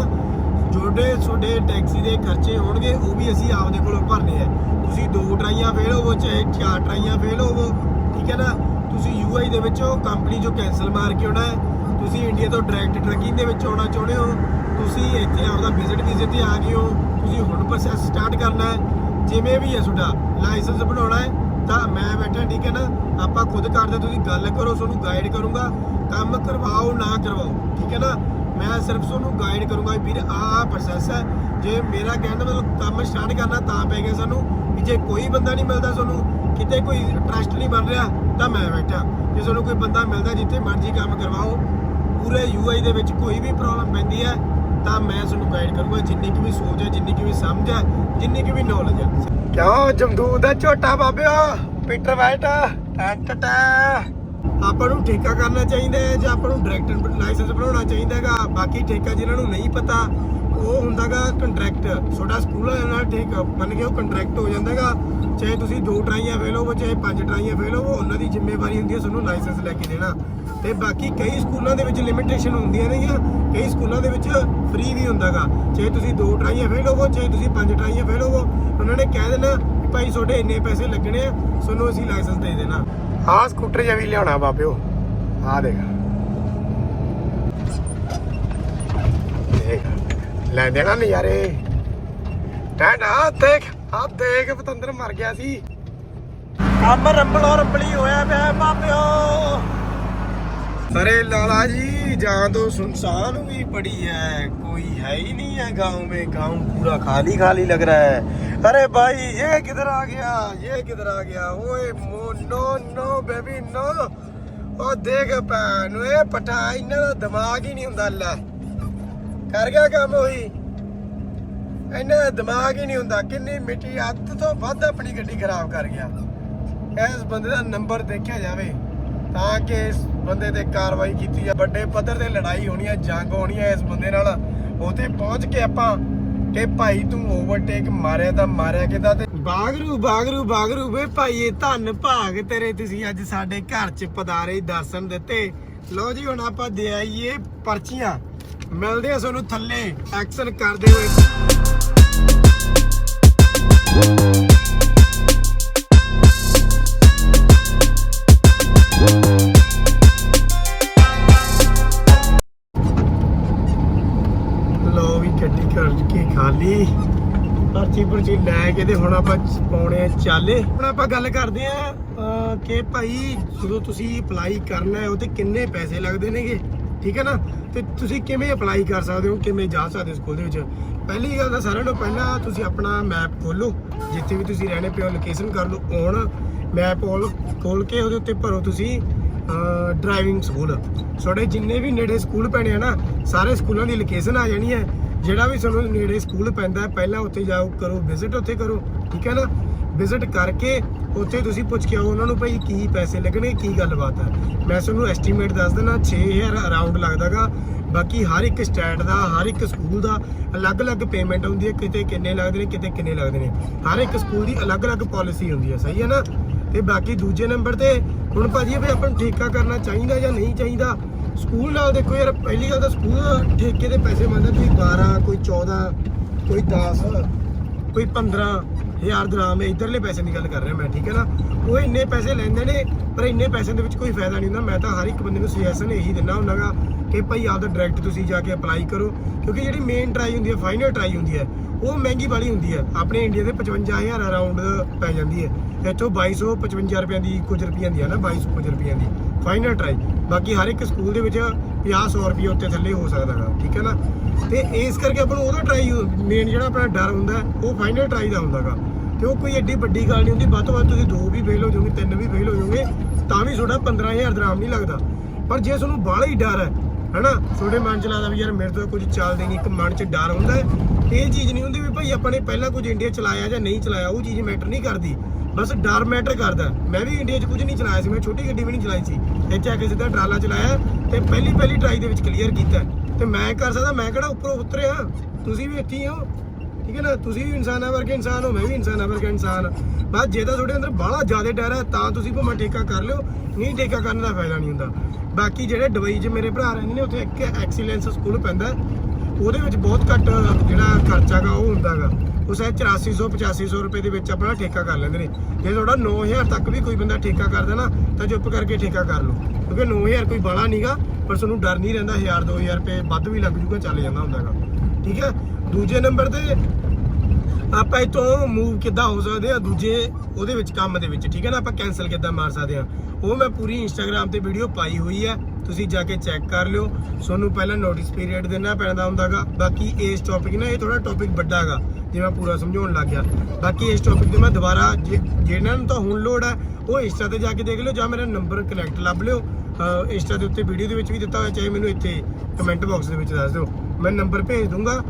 ਜੋੜੇ ਤੁਹਾਡੇ ਟੈਕਸੀ ਦੇ ਖਰਚੇ ਹੋਣਗੇ, ਉਹ ਵੀ ਅਸੀਂ ਆਪਦੇ ਕੋਲੋਂ ਭਰਨੇ ਆ। ਤੁਸੀਂ ਦੋ ਟਰਾਈਆਂ ਫੇਲ ਹੋਵੋ, ਚਾਹੇ ਚਾਰ ਟਰਾਈਆਂ ਫੇਲ ਹੋਵੋ, ਠੀਕ ਹੈ ਨਾ? ਤੁਸੀਂ ਯੂਆਈ ਦੇ ਵਿੱਚੋਂ ਕੰਪਨੀ ਚੋਂ ਕੈਨਸਲ ਮਾਰ ਕੇ ਆਉਣਾ ਹੈ। ਤੁਸੀਂ ਇੰਡੀਆ ਤੋਂ ਡਾਇਰੈਕਟ ਟਰੱਕਿੰਗ ਦੇ ਵਿੱਚ ਆਉਣਾ ਚਾਹੁੰਦੇ ਹੋ। ਤੁਸੀਂ ਇੱਥੇ ਆਪਦਾ ਵਿਜ਼ਿਟ ਵੀਜ਼ੇ ਤੇ ਆ ਗਏ ਹੋ, ਤੁਸੀਂ ਹੁਣ ਪ੍ਰੋਸੈਸ ਸਟਾਰਟ ਕਰਨਾ ਹੈ। ਜਿਵੇਂ ਵੀ ਹੈ ਤੁਹਾਡਾ ਲਾਇਸੈਂਸ ਬਣਾਉਣਾ ਹੈ, ਤਾਂ ਮੈਂ ਬੈਠਾ, ਠੀਕ ਹੈ ਨਾ? ਆਪਾਂ ਖੁਦ ਕਰਦੇ ਤੁਸੀਂ ਗੱਲ ਕਰੋ, ਤੁਹਾਨੂੰ ਗਾਈਡ ਕਰੂੰਗਾ। ਕੰਮ ਕਰਵਾਓ, ਨਾ ਕਰਵਾਓ, ਠੀਕ ਹੈ ਨਾ? ਮੈਂ ਸਿਰਫ ਤੁਹਾਨੂੰ ਗਾਈਡ ਕਰੂੰਗਾ ਵੀ ਵੀਰ, ਆਹ ਆਹ ਪ੍ਰੋਸੈਸ ਹੈ। ਜੇ ਮੇਰਾ ਕਹਿਣ ਦਾ ਮਤਲਬ ਕੰਮ ਸਟਾਰਟ ਕਰਨਾ ਤਾਂ ਪੈ ਗਿਆ ਸਾਨੂੰ, ਵੀ ਜੇ ਕੋਈ ਬੰਦਾ ਨਹੀਂ ਮਿਲਦਾ ਤੁਹਾਨੂੰ, ਕਿਤੇ ਕੋਈ ਟਰਸਟ ਨਹੀਂ ਬਣ ਰਿਹਾ, ਤਾਂ ਮੈਂ ਬੈਠਾ। ਜੇ ਤੁਹਾਨੂੰ ਕੋਈ ਬੰਦਾ ਮਿਲਦਾ, ਜਿੱਥੇ ਮਰਜ਼ੀ ਕੰਮ ਕਰਵਾਓ, ਪੂਰੇ ਯੂਆਈ ਦੇ ਵਿੱਚ ਕੋਈ ਵੀ ਪ੍ਰੋਬਲਮ ਪੈਂਦੀ ਹੈ। ਤਾਂ ਮੈਂ ਤੁਹਾਨੂੰ ਗਾਈਡ ਕਰੂੰਗਾ ਜਿੰਨੀ ਕਿ ਵੀ ਸੋਚ ਹੈ ਜਿੰਨੀ ਕਿ ਵੀ ਸਮਝ ਹੈ ਜਿੰਨੀ ਕਿ ਵੀ ਨੌਲੇਜ ਹੈ। ਕਿਉਂ ਜਮਦੂਦ ਦਾ ਝੋਟਾ ਬਾਬਿਓ? ਪੀਟਰ ਵਾਈਟ ਟਾ ਆਪਾਂ ਨੂੰ ਠੇਕਾ ਕਰਨਾ ਚਾਹੀਦਾ ਹੈ ਜਾਂ ਆਪਾਂ ਨੂੰ ਡਾਇਰੈਕਟ ਲਾਇਸੈਂਸ ਬਣਾਉਣਾ ਚਾਹੀਦਾ ਹੈਗਾ? ਬਾਕੀ ਠੇਕਾ ਜਿਨ੍ਹਾਂ ਨੂੰ ਨਹੀਂ ਪਤਾ ਉਹ ਹੁੰਦਾਗਾ ਕੰਟਰੈਕਟ ਤੁਹਾਡਾ ਸਕੂਲ ਵਾਲਿਆਂ ਨਾਲ ਠੀਕ ਮੰਨ ਕੇ ਉਹ ਕੰਟਰੈਕਟ ਹੋ ਜਾਂਦਾਗਾ ਚਾਹੇ ਤੁਸੀਂ ਦੋ ਟਰਾਈਆਂ ਫੇਲ ਹੋਵੋ ਚਾਹੇ ਪੰਜ ਟਰਾਈਆਂ ਫੇਲ ਹੋਵੋ ਉਹਨਾਂ ਦੀ ਜ਼ਿੰਮੇਵਾਰੀ ਹੁੰਦੀ ਹੈ ਤੁਹਾਨੂੰ ਲਾਇਸੈਂਸ ਲੈ ਕੇ ਦੇਣਾ। ਤੇ ਬਾਕੀ ਕਈ ਸਕੂਲਾਂ ਦੇ ਵਿੱਚ ਲਿਮਿਟੇਸ਼ਨ ਹੁੰਦੀਆਂ ਨੇਗੀਆਂ ਕਈ ਸਕੂਲਾਂ ਦੇ ਵਿੱਚ ਫ੍ਰੀ ਵੀ ਹੁੰਦਾਗਾ। ਚਾਹੇ ਤੁਸੀਂ ਦੋ ਟਰਾਈਆਂ ਫੇਲ ਹੋਵੋ ਚਾਹੇ ਤੁਸੀਂ ਪੰਜ ਟਰਾਈਆਂ ਫੇਲ ਹੋਵੋ ਉਹਨਾਂ ਨੇ ਕਹਿ ਦੇਣਾ ਭਾਈ ਤੁਹਾਡੇ ਇੰਨੇ ਪੈਸੇ ਲੱਗਣੇ ਆ ਤੁਹਾਨੂੰ ਅਸੀਂ ਲਾਇਸੈਂਸ ਦੇ ਦੇਣਾ। ਆਹ ਸਕੂਟਰ ਜਿਹਾ ਵੀ ਲਿਆਉਣਾ ਬਾਬਿਓ। ਆਹ ਦੇਖ। ਲੈ ਦੇਣਾ ਨਜ਼ਾਰੇ। ਆ ਦੇਖ ਆ ਦੇਖ ਪਤੰਦਰ ਮਰ ਗਿਆ ਸੀ। ਕੰਮ ਰੰਬਲੋ ਰੰਬਲੀ ਹੋਇਆ ਪਿਆ ਬਾਬਿਓ। अरे लाला जी जहाँ तो सुनसान हुई पड़ी है कोई है ही नहीं है गांव में गांव पूरा खाली खाली लग रहा है अरे भाई ये किधर आ गया ये किधर आ गया ओए मो नो नो बेबी नो ਉਹ ਦੇਖ ਭੈਣ ਨੂੰ ਇਹ ਪਟਾ ਇਹਨਾਂ ਦਾ ਦਿਮਾਗ ਹੀ ਨਹੀਂ ਹੁੰਦਾ ਲੈ ਕਰ ਗਿਆ ਕੰਮ ਹੋਈ ਇਹਨਾਂ ਦਾ ਦਿਮਾਗ ਹੀ ਨਹੀਂ ਹੁੰਦਾ ਕਿੰਨੀ ਮਿੱਟੀ ਅੱਧ ਤੋਂ ਵੱਧ ਆਪਣੀ ਗੱਡੀ ਖਰਾਬ ਕਰ ਗਿਆ ਇਸ ਬੰਦੇ ਦਾ ਨੰਬਰ ਦੇਖਿਆ ਜਾਵੇ ਤਾਂ ਕਿ ਇਸ ਬੰਦੇ ਤੇ ਕਾਰਵਾਈ ਕੀਤੀ ਜਾ ਵੱਡੇ ਪੱਧਰ ਤੇ ਲੜਾਈ ਹੋਣੀ ਹੈ ਜੰਗ ਹੋਣੀ ਹੈ ਇਸ ਬੰਦੇ ਨਾਲ। ਉਥੇ ਪਹੁੰਚ ਕੇ ਆਪਾਂ ਕਿ ਭਾਈ ਤੂੰ ਓਵਰਟੇਕ ਮਾਰਿਆ ਤਾਂ ਮਾਰਿਆ ਕਿਦਾਂ ਤੇ ਬਾਗਰੂ ਬਾਗਰੂ ਬਾਗਰੂ ਵੇ ਭਾਈ ਧੰਨ ਭਾਗ ਤੇਰੇ ਤੁਸੀਂ ਅੱਜ ਸਾਡੇ ਘਰ ਚ ਪਦਾਰੇ ਦਰਸ਼ਨ ਦਿੱਤੇ। ਲਓ ਜੀ, ਹੁਣ ਆਪਾਂ ਦੇ ਆਈਏ ਪਰਚੀਆਂ। ਮਿਲਦੇ ਆ ਤੁਹਾਨੂੰ ਥੱਲੇ। ਐਕਸ਼ਨ ਕਰਦੇ ਹੋਏ। ਚਾਲੇ। ਹੁਣ ਆਪਾਂ ਗੱਲ ਕਰਦੇ ਆ ਕਿ ਭਾਈ ਜਦੋਂ ਤੁਸੀਂ ਅਪਲਾਈ ਕਰਨਾ ਹੈ ਉਹ ਤੇ ਕਿੰਨੇ ਪੈਸੇ ਲੱਗਦੇ ਨੇਗੇ? ਠੀਕ ਹੈ ਨਾ? ਤੇ ਤੁਸੀਂ ਕਿਵੇਂ ਅਪਲਾਈ ਕਰ ਸਕਦੇ ਹੋ, ਕਿਵੇਂ ਜਾ ਸਕਦੇ ਹੋ ਸਕੂਲ ਦੇ ਵਿੱਚ? ਪਹਿਲੀ ਗੱਲ ਤਾਂ ਸਾਰਿਆਂ ਤੋਂ ਪਹਿਲਾਂ ਤੁਸੀਂ ਆਪਣਾ ਮੈਪ ਖੋਲੋ ਜਿੱਥੇ ਵੀ ਤੁਸੀਂ ਰਹਿਣੇ ਪਿਓ ਲੋਕੇਸ਼ਨ ਕਰ ਲਓ ਔਨ ਮੈਪ ਖੋਲ ਕੇ ਉਹਦੇ ਉੱਤੇ ਭਰੋ ਤੁਸੀਂ ਡਰਾਈਵਿੰਗ ਸਕੂਲ ਤੁਹਾਡੇ ਜਿੰਨੇ ਵੀ ਨੇੜੇ ਸਕੂਲ ਪੈਣੇ ਆ ਨਾ, ਸਾਰੇ ਸਕੂਲਾਂ ਦੀ ਲੋਕੇਸ਼ਨ ਆ ਜਾਣੀ ਹੈ। ਜਿਹੜਾ ਵੀ ਤੁਹਾਨੂੰ ਨੇੜੇ ਸਕੂਲ ਪੈਂਦਾ ਪਹਿਲਾਂ ਉੱਥੇ ਜਾਓ, ਕਰੋ ਵਿਜ਼ਿਟ ਉੱਥੇ ਕਰੋ, ਠੀਕ ਹੈ ਨਾ? ਵਿਜ਼ਿਟ ਕਰਕੇ ਉੱਥੇ ਤੁਸੀਂ ਪੁੱਛ ਕੇ ਆਓ ਉਹਨਾਂ ਨੂੰ ਭਾਈ ਕੀ ਪੈਸੇ ਲੱਗਣੇ ਕੀ ਗੱਲਬਾਤ ਹੈ। ਮੈਂ ਤੁਹਾਨੂੰ ਐਸਟੀਮੇਟ ਦੱਸ ਦਿੰਦਾ 6000 ਅਰਾਊਂਡ ਲੱਗਦਾਗਾ। ਬਾਕੀ ਹਰ ਇੱਕ ਸਟੈਟ ਦਾ, ਹਰ ਇੱਕ ਸਕੂਲ ਦਾ ਅਲੱਗ-ਅਲੱਗ ਪੇਮੈਂਟ ਹੁੰਦੀ ਹੈ, ਕਿਤੇ ਕਿੰਨੇ ਲੱਗਦੇ ਨੇ, ਕਿਤੇ ਕਿੰਨੇ ਲੱਗਦੇ ਨੇ। ਹਰ ਇੱਕ ਸਕੂਲ ਦੀ ਅਲੱਗ-ਅਲੱਗ ਪਾਲਿਸੀ ਹੁੰਦੀ ਹੈ, ਸਹੀ ਹੈ ਨਾ? ਤੇ ਬਾਕੀ ਦੂਜੇ ਨੰਬਰ ਤੇ ਹੁਣ ਭਾਜੀ ਵੀ ਆਪਾਂ ਨੂੰ ਠੇਕਾ ਕਰਨਾ ਚਾਹੀਦਾ ਜਾਂ ਨਹੀਂ ਚਾਹੀਦਾ? ਸਕੂਲ ਨਾਲ ਦੇਖੋ ਯਾਰ, ਪਹਿਲੀ ਗੱਲ ਤਾਂ ਸਕੂਲ ਠੇਕੇ ਦੇ ਪੈਸੇ ਮੰਗਦਾ ਕੋਈ 12 ਕੋਈ 14 ਕੋਈ 10 ਕੋਈ 15 ਹਜ਼ਾਰ ਦਰਾਮ ਇਧਰਲੇ ਪੈਸੇ ਦੀ ਗੱਲ ਕਰ ਰਿਹਾ ਮੈਂ, ਠੀਕ ਹੈ ਨਾ? ਉਹ ਇੰਨੇ ਪੈਸੇ ਲੈਂਦੇ ਨੇ, ਪਰ ਇੰਨੇ ਪੈਸੇ ਦੇ ਵਿੱਚ ਕੋਈ ਫਾਇਦਾ ਨਹੀਂ ਹੁੰਦਾ। ਮੈਂ ਤਾਂ ਹਰ ਇੱਕ ਬੰਦੇ ਨੂੰ ਸੁਜੈਸ਼ਨ ਇਹੀ ਦਿੰਦਾ ਹੁੰਦਾਗਾ ਕਿ ਭਾਈ ਆਪਦਾ ਡਾਇਰੈਕਟ ਤੁਸੀਂ ਜਾ ਕੇ ਅਪਲਾਈ ਕਰੋ, ਕਿਉਂਕਿ ਜਿਹੜੀ ਮੇਨ ਟਰਾਈ ਹੁੰਦੀ ਹੈ ਫਾਈਨਲ ਟਰਾਈ ਹੁੰਦੀ ਹੈ, ਉਹ ਮਹਿੰਗੀ ਵਾਲੀ ਹੁੰਦੀ ਹੈ। ਆਪਣੇ ਇੰਡੀਆ ਦੇ 55000 ਅਰਾਊਂਡ ਪੈ ਜਾਂਦੀ ਹੈ। ਇੱਥੋਂ 2255 ਰੁਪਈਆਂ ਦੀ ਕੁਝ ਰੁਪਈਆਂ ਦੀ ਹੈ ਨਾ 2200 ਕੁਝ ਰੁਪਈਆਂ ਦੀ। ਫਾਈਨਲ ਟਰਾਈ ਬਾਕੀ ਹਰ ਇੱਕ ਸਕੂਲ ਦੇ ਵਿੱਚ 50 100 ਰੁਪਏ ਉੱਤੇ ਥੱਲੇ ਹੋ ਸਕਦਾ ਸਕਦਾਗਾ ਠੀਕ ਹੈ ਨਾ? ਤੇ ਇਸ ਕਰਕੇ ਆਪਾਂ ਨੂੰ ਉਹਦਾ ਟਰਾਈ ਮੇਨ ਜਿਹੜਾ ਆਪਣਾ ਡਰ ਹੁੰਦਾ, ਉਹ ਫਾਈਨਲ ਟਰਾਈ ਦਾ ਹੁੰਦਾਗਾ ਤੇ ਉਹ ਕੋਈ ਐਡੀ ਵੱਡੀ ਗੱਲ ਨਹੀਂ ਹੁੰਦੀ, ਵੱਧ ਤੋਂ ਵੱਧ ਤੁਸੀਂ ਦੋ ਵੀ ਫੇਲ ਹੋ ਜਾਓਗੇ, ਤਿੰਨ ਵੀ ਫੇਲ ਹੋ ਜਾਓਗੇ, ਤਾਂ ਵੀ ਤੁਹਾਡਾ 15000 ਦਰਾਮ ਨਹੀਂ ਲੱਗਦਾ। ਪਰ ਜੇ ਤੁਹਾਨੂੰ ਬਾਹਲਾ ਹੀ ਡਰ ਹੈ, ਹਨਾ? ਤੁਹਾਡੇ ਮਨ ਚ ਲੱਗਦਾ ਵੀ ਯਾਰ ਮੇਰੇ ਤੋਂ ਕੁਝ ਚੱਲਦੇ ਨਹੀਂ, ਇੱਕ ਮਨ ਚ ਡਰ ਹੁੰਦਾ ਇਹ ਚੀਜ਼ ਨਹੀਂ ਹੁੰਦੀ ਵੀ ਭਾਈ ਆਪਾਂ ਨੇ ਪਹਿਲਾਂ ਕੁਝ ਇੰਡੀਆ ਚਲਾਇਆ ਜਾਂ ਨਹੀਂ ਚਲਾਇਆ, ਉਹ ਚੀਜ਼ ਮੈਟਰ ਨਹੀਂ ਕਰਦੀ। ਬਸ ਡਰ ਮੈਟਰ ਕਰਦਾ। ਮੈਂ ਵੀ ਇੰਡੀਆ 'ਚ ਕੁਝ ਨਹੀਂ ਚਲਾਇਆ ਸੀ, ਮੈਂ ਛੋਟੀ ਗੱਡੀ ਵੀ ਨਹੀਂ ਚਲਾਈ ਸੀ। ਇੱਥੇ ਆ ਕੇ ਸਿੱਧਾ ਟਰਾਲਾ ਚਲਾਇਆ ਤੇ ਪਹਿਲੀ ਪਹਿਲੀ ਟਰਾਈ ਦੇ ਵਿੱਚ ਕਲੀਅਰ ਕੀਤਾ। ਤੇ ਮੈਂ ਕਰ ਸਕਦਾ, ਮੈਂ ਕਿਹੜਾ ਉੱਪਰੋਂ ਉਤਰਿਆ? ਤੁਸੀਂ ਵੀ ਇੱਥੇ ਹੀ ਹੋ। ਠੀਕ ਹੈ ਨਾ? ਤੁਸੀਂ ਵੀ ਇਨਸਾਨਾਂ ਵਰਗੇ ਇਨਸਾਨ ਹੋ, ਮੈਂ ਵੀ ਇਨਸਾਨਾਂ ਵਰਗਾ ਇਨਸਾਨ। ਹਾਂ। ਬਸ ਜੇ ਤਾਂ ਤੁਹਾਡੇ ਅੰਦਰ ਬਾਹਲਾ ਜ਼ਿਆਦਾ ਡਰ ਹੈ, ਤਾਂ ਤੁਸੀਂ ਭਾਵੇਂ ਠੇਕਾ ਕਰ ਲਿਓ। ਨਹੀਂ ਠੇਕਾ ਕਰਨ ਦਾ ਫਾਇਦਾ ਨਹੀਂ ਹੁੰਦਾ। ਬਾਕੀ ਜਿਹੜੇ ਦੁਬਈ 'ਚ ਮੇਰੇ ਭਰਾ ਰਹਿੰਦੇ ਨੇ, ਉੱਥੇ ਇੱਕ ਐਕਸੀਲੈਂਸ ਸਕੂਲ ਪੈਂਦਾ। ਉਹਦੇ ਵਿੱਚ ਬਹੁਤ ਘੱਟ ਜਿਹੜਾ ਖਰਚਾਗਾ ਉਹ ਹੁੰਦਾਗਾ ਉਹ ਸ਼ਾਇਦ 8400 8500 ਰੁਪਏ ਦੇ ਵਿੱਚ ਆਪਣਾ ਠੇਕਾ ਕਰ ਲੈਂਦੇ ਨੇ। ਜੇ ਤੁਹਾਡਾ 9000 ਤੱਕ ਵੀ ਕੋਈ ਬੰਦਾ ਠੇਕਾ ਕਰਦਾ ਨਾ ਤਾਂ ਚੁੱਪ ਕਰਕੇ ਠੇਕਾ ਕਰ ਲਓ। ਕਿਉਂਕਿ 9000 ਕੋਈ ਬਾਲਾ ਨਹੀਂਗਾ ਪਰ ਤੁਹਾਨੂੰ ਡਰ ਨਹੀਂ ਰਹਿੰਦਾ 1000 2000 ਰੁਪਏ ਵੱਧ ਵੀ ਲੱਗ ਜੂਗਾ, ਚੱਲ ਜਾਂਦਾ ਹੁੰਦਾਗਾ ਠੀਕ ਹੈ? ਦੂਜੇ ਨੰਬਰ ਤੇ ਆਪਾਂ ਇਤੋਂ ਮੂਵ ਕਿੱਦਾਂ ਹੋ ਸਕਦੇ ਆ? ਦੂਜੇ ਉਹਦੇ ਵਿੱਚ ਕੰਮ ਦੇ ਵਿੱਚ, ਠੀਕ ਹੈ ਨਾ? ਆਪਾਂ ਕੈਨਸਲ ਕਿੱਦਾਂ ਮਾਰ ਸਕਦੇ ਆ? ਉਹ ਮੈਂ ਪੂਰੀ ਇੰਸਟਾਗ੍ਰam ਤੇ ਵੀਡੀਓ ਪਾਈ ਹੋਈ ਹੈ। ਤੁਸੀਂ ਜਾ ਕੇ ਚੈੱਕ ਕਰ ਲਿਓ। ਤੁਹਾਨੂੰ ਪਹਿਲਾਂ ਨੋਟਿਸ ਪੀਰੀਅਡ ਦੇਣਾ ਪੈਂਦਾ ਹੁੰਦਾਗਾ। ਬਾਕੀ ਇਸ ਟੌਪਿਕ ਨਾ, ਇਹ ਥੋੜਾ ਟੌਪਿਕ ਵੱਡਾ ਹੈਗਾ ਜੇ ਮੈਂ ਪੂਰਾ ਸਮਝਾਉਣ ਲੱਗ ਗਿਆ। ਬਾਕੀ ਇਸ ਟੌਪਿਕ ਤੇ ਮੈਂ ਦੁਬਾਰਾ ਜੇ- ਜਿਹਨਾਂ ਨੂੰ ਤਾਂ ਹੁਣ ਲੋੜ ਹੈ ਉਹ ਇੰਸਟਾ ਤੇ ਜਾ ਕੇ ਦੇਖ ਲਿਓ ਜਾਂ ਮੇਰਾ ਨੰਬਰ ਕਨੈਕਟ ਲੱਭ ਲਿਓ। ਇੰਸਟਾ ਦੇ ਉੱਤੇ ਵੀਡੀਓ ਦੇ ਵਿੱਚ ਵੀ ਦਿੱਤਾ ਹੋਇਆ, ਚਾਹੇ ਮੈਨੂੰ ਇੱਥੇ ਕਮੈਂਟ ਬਾਕਸ ਦੇ ਵਿੱਚ ਦੱਸ ਦਿਓ। ਮੈਂ ਨੰਬਰ ਭੇਜ ਦੂੰਗਾ